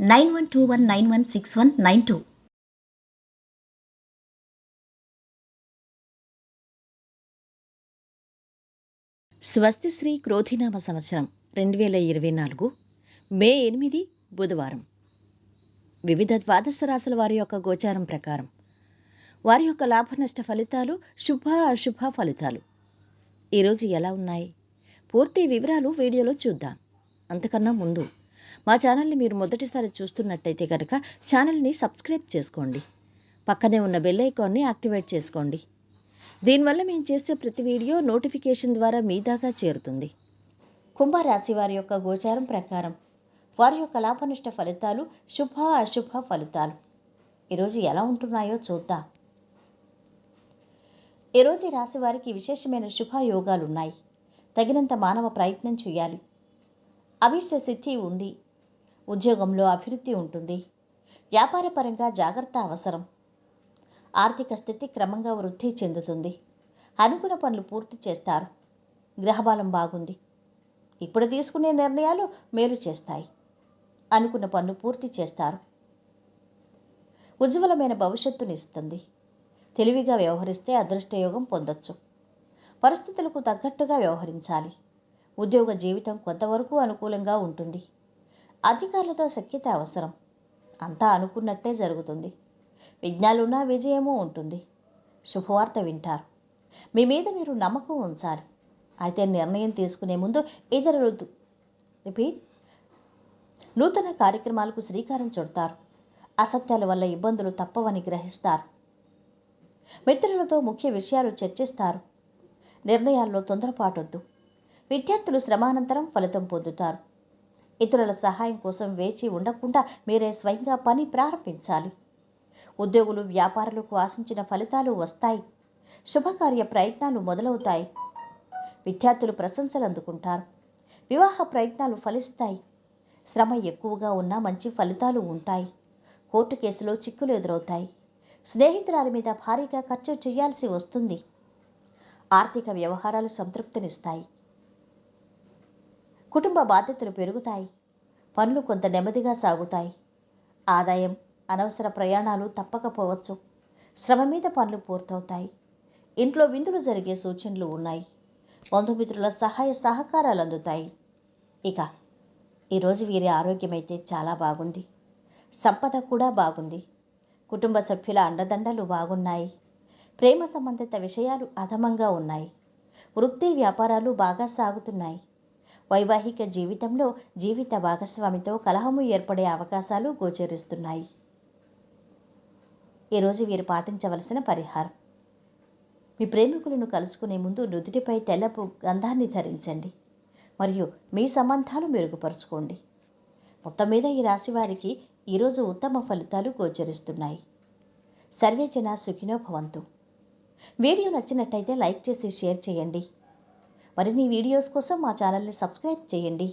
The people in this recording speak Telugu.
nine one two one nine one six one nine two. స్వస్తి శ్రీ క్రోధినామ సంవత్సరం రెండు వేల ఇరవై నాలుగు మే ఎనిమిది బుధవారం. వివిధ ద్వాదశ రాశుల వారి యొక్క గోచారం ప్రకారం. వారి యొక్క లాభ నష్ట ఫలితాలు శుభ అశుభ ఫలితాలు. ఈరోజు ఎలా ఉన్నాయి? పూర్తి వివరాలు వీడియోలో చూద్దాం. అంతకన్నా ముందు మా ఛానల్ని మీరు మొదటిసారి చూస్తున్నట్టయితే కనుక ఛానల్ని సబ్స్క్రైబ్ చేసుకోండి. పక్కనే ఉన్న బెల్ ఐకాన్ని యాక్టివేట్ చేసుకోండి. దీనివల్ల మేము చేసే ప్రతి వీడియో నోటిఫికేషన్ ద్వారా మీ దాకా చేరుతుంది. కుంభరాశి వారి యొక్క గోచారం ప్రకారం వారి యొక్క లాభనిష్ట ఫలితాలు శుభ అశుభ ఫలితాలు. ఈరోజు ఎలా ఉంటున్నాయో చూద్దాం. ఈరోజు రాశి వారికి విశేషమైన శుభ యోగాలు ఉన్నాయి తగినంత మానవ ప్రయత్నం చేయాలి. అభిష్ట సిద్ధి ఉంది. ఉద్యోగంలో అభివృద్ధి ఉంటుంది. వ్యాపారపరంగా జాగ్రత్త అవసరం. ఆర్థిక స్థితి క్రమంగా వృద్ధి చెందుతుంది. అనుకున్న పనులు పూర్తి చేస్తారు. గ్రహబలం బాగుంది. ఇప్పుడు తీసుకునే నిర్ణయాలు మేలు చేస్తాయి. అనుకున్న పనులు పూర్తి చేస్తారు. ఉజ్వలమైన భవిష్యత్తునిస్తుంది తెలివిగా వ్యవహరిస్తే అదృష్టయోగం పొందొచ్చు. పరిస్థితులకు తగ్గట్టుగా వ్యవహరించాలి. ఉద్యోగ జీవితం కొంతవరకు అనుకూలంగా ఉంటుంది. అధికారులతో సఖ్యత అవసరం. అంతా అనుకున్నట్టే జరుగుతుంది. విఘ్నాలున్నా విజయము ఉంటుంది. శుభవార్త వింటారు. మీ మీద మీరు నమ్మకం ఉంచాలి. అయితే నిర్ణయం తీసుకునే ముందు ఇతరులు రిపీట్. నూతన కార్యక్రమాలకు శ్రీకారం చుడతారు. అసత్యాల వల్ల ఇబ్బందులు తప్పవని గ్రహిస్తారు. మిత్రులతో ముఖ్య విషయాలు చర్చిస్తారు. నిర్ణయాల్లో తొందరపాటొద్దు. విద్యార్థులు శ్రమానంతరం ఫలితం పొందుతారు. ఇతరుల సహాయం కోసం వేచి ఉండకుండా మీరే స్వయంగా పని ప్రారంభించాలి. ఉద్యోగులు వ్యాపారులకు ఆశించిన ఫలితాలు వస్తాయి. శుభకార్య ప్రయత్నాలు మొదలవుతాయి. విద్యార్థులు ప్రశంసలు అందుకుంటారు. వివాహ ప్రయత్నాలు ఫలిస్తాయి. శ్రమ ఎక్కువగా ఉన్నా మంచి ఫలితాలు ఉంటాయి. కోర్టు కేసులో చిక్కులు ఎదురవుతాయి. స్నేహితురాలి మీద భారీగా ఖర్చు చేయాల్సి వస్తుంది. ఆర్థిక వ్యవహారాలు సంతృప్తినిస్తాయి. కుటుంబ బాధ్యతలు పెరుగుతాయి. పనులు కొంత నెమ్మదిగా సాగుతాయి. ఆదాయం అనవసర ప్రయాణాలు తప్పకపోవచ్చు. శ్రమ మీద పనులు పూర్తవుతాయి. ఇంట్లో విందులు జరిగే సూచనలు ఉన్నాయి. బంధుమిత్రుల సహాయ సహకారాలు అందుతాయి. ఇక ఈరోజు వీరి ఆరోగ్యం అయితే చాలా బాగుంది. సంపద కూడా బాగుంది. కుటుంబ సభ్యుల అండదండలు బాగున్నాయి. ప్రేమ సంబంధిత విషయాలు అధమంగా ఉన్నాయి. వృత్తి వ్యాపారాలు బాగా సాగుతున్నాయి. వైవాహిక జీవితంలో జీవిత భాగస్వామితో కలహము ఏర్పడే అవకాశాలు గోచరిస్తున్నాయి. ఈరోజు వీరు పాటించవలసిన పరిహారం. మీ ప్రేమికులను కలుసుకునే ముందు నుదుటిపై తెల్లపు గంధాన్ని ధరించండి. మరియు మీ సంబంధాలు మెరుగుపరుచుకోండి. మొత్తం మీద ఈ రాశి వారికి ఈరోజు ఉత్తమ ఫలితాలు గోచరిస్తున్నాయి. సర్వేజన సుఖినో భవంతు. వీడియో నచ్చినట్టయితే లైక్ చేసి షేర్ చేయండి. మరిన్ని వీడియోస్ కోసం మా ఛానల్ని సబ్స్క్రైబ్ చేయండి.